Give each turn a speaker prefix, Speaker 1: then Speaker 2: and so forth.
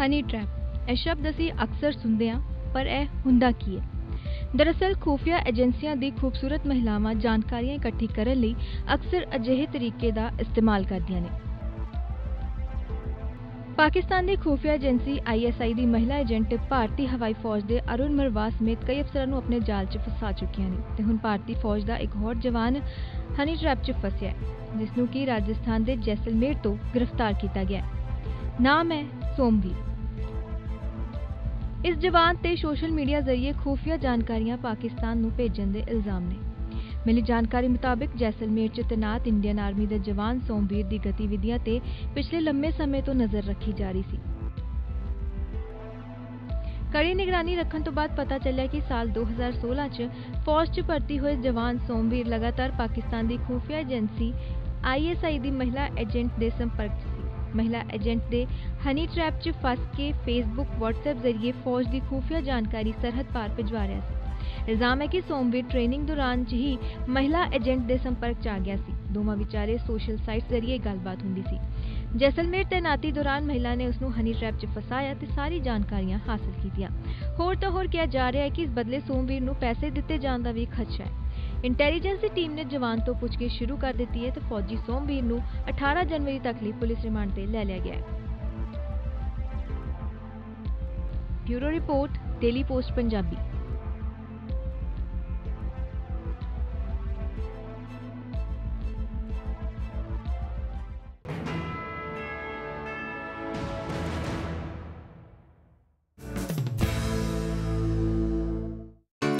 Speaker 1: Honey trap ਇਹ ਸ਼ਬਦ ਅਸੀਂ ਅਕਸਰ ਸੁਣਦੇ ਹਾਂ, ਪਰ ਇਹ ਹੁੰਦਾ ਕੀ ਹੈ? ਦਰਅਸਲ ਖੂਫੀਆ ਏਜੰਸੀਆਂ ਦੀ ਖੂਬਸੂਰਤ ਮਹਿਲਾਵਾਂ ਜਾਣਕਾਰੀਆਂ ਇਕੱਠੀ ਕਰਨ ਲਈ ਅਕਸਰ ਅਜਿਹੇ ਤਰੀਕੇ ਦਾ ਇਸਤੇਮਾਲ ਕਰਦੀਆਂ ਨੇ। ਪਾਕਿਸਤਾਨ ਦੀ ਖੂਫੀਆ ਏਜੰਸੀ ਆਈਐਸਆਈ ਦੀ ਮਹਿਲਾ ਏਜੰਟ ਭਾਰਤੀ ਹਵਾਈ ਫੌਜ ਦੇ ਅਰੁਣ ਮਰਵਾ ਸਮੇਤ ਕਈ ਅਫਸਰਾਂ ਨੂੰ ਆਪਣੇ ਜਾਲ 'ਚ ਫਸਾ ਚੁੱਕੀਆਂ ਨੇ ਤੇ ਹੁਣ ਭਾਰਤੀ ਫੌਜ ਦਾ ਇੱਕ ਹੋਰ ਜਵਾਨ ਹਨੀ ਟ੍ਰੈਪ 'ਚ ਫਸਿਆ ਹੈ ਜਿਸ ਨੂੰ ਕਿ ਰਾਜਸਥਾਨ ਦੇ ਜੈਸਲਮੇਰ ਤੋਂ ਗ੍ਰਿਫਤਾਰ ਕੀਤਾ ਗਿਆ ਨਾਮ ਹੈ ਸੋਮਵੀਰ। ਇਸ ਜਵਾਨ ਤੇ ਸੋਸ਼ਲ ਮੀਡੀਆ ਜ਼ਰੀਏ ਖੂਫੀਆ ਜਾਣਕਾਰੀਆਂ ਪਾਕਿਸਤਾਨ ਨੂੰ ਭੇਜਣ ਦੇ ਇਲਜ਼ਾਮ ਨੇ। ਮਿਲੀ ਜਾਣਕਾਰੀ ਮੁਤਾਬਕ ਜੈਸਲਮੇਰ 'ਚ ਤੈਨਾਤ ਇੰਡੀਅਨ ਆਰਮੀ ਦੇ ਜਵਾਨ ਸੋਮਵੀਰ ਦੀ ਗਤੀਵਿਧੀਆਂ ਤੇ ਪਿਛਲੇ ਲੰਮੇ ਸਮੇਂ ਤੋਂ ਨਜ਼ਰ ਰੱਖੀ ਜਾ ਰਹੀ ਸੀ। ਕੜੀ ਨਿਗਰਾਨੀ ਰੱਖਣ ਤੋਂ ਬਾਅਦ ਪਤਾ ਚੱਲਿਆ ਕਿ ਸਾਲ 2016 'ਚ ਫੌਜ 'ਚ ਭਰਤੀ ਹੋਏ ਜਵਾਨ ਸੋਮਵੀਰ ਲਗਾਤਾਰ ਪਾਕਿਸਤਾਨ ਦੀ ਖੂਫੀਆ ਏਜੰਸੀ ਆਈਐਸਆਈ ਦੀ ਮਹਿਲਾ ਏਜੰਟ ਦੇ ਸੰਪਰਕ 'ਚ ਮਹਿਲਾ ਏਜੰਟ ਦੇ ਹਨੀ ਟ੍ਰੈਪ 'ਚ ਫਸ ਕੇ ਫੇਸਬੁੱਕ WhatsApp ਜ਼ਰੀਏ ਫੌਜ ਦੀ ਖੂਫੀਆ ਜਾਣਕਾਰੀ ਸਰਹੱਦ ਪਾਰ ਭਿਜਵਾ ਰਿਹਾ ਸੀ ਇਲਜ਼ਾਮ ਹੈ ਕਿ ਸੋਮਵੀਰ ਟ੍ਰੇਨਿੰਗ ਦੌਰਾਨ 'ਚ ਹੀ ਮਹਿਲਾ ਏਜੰਟ ਦੇ ਸੰਪਰਕ 'ਚ ਆ ਗਿਆ ਸੀ ਦੋਵਾਂ ਵਿਚਾਰੇ ਸੋਸ਼ਲ ਸਾਈਟਸ ਜ਼ਰੀਏ ਗੱਲਬਾਤ ਹੁੰਦੀ ਸੀ ਜੈਸਲਮੇਰ ਤੈਨਾਤੀ ਦੌਰਾਨ ਮਹਿਲਾ ਨੇ ਉਸ ਨੂੰ ਹਨੀ ਟ੍ਰੈਪ 'ਚ ਫਸਾਇਆ ਤੇ ਸਾਰੀ ਜਾਣਕਾਰੀਆਂ ਹਾਸਲ ਕੀਤੀਆਂ ਹੋਰ ਤਾਂ ਹੋਰ ਕਿਹਾ ਜਾ ਰਿਹਾ ਹੈ ਕਿ ਇਸ ਬਦਲੇ ਸੋਮਵੀਰ ਨੂੰ ਪੈਸੇ ਦਿੱਤੇ ਜਾਣ ਦਾ ਵੀ ਖਦਸ਼ਾ ਹੈ ਇੰਟੈਲੀਜੈਂਸ ਦੀ ਟੀਮ ਨੇ ਜਵਾਨ ਤੋਂ ਪੁੱਛਗਿੱਛ ਸ਼ੁਰੂ ਕਰ ਦਿੱਤੀ ਹੈ ਤੇ ਫੌਜੀ ਸੋਮਵੀਰ ਨੂੰ 18 ਜਨਵਰੀ ਤੱਕ ਲਈ ਪੁਲਿਸ ਰਿਮਾਂਡ ਤੇ ਲੈ ਲਿਆ ਗਿਆ ਹੈ। Bureau report daily post Punjabi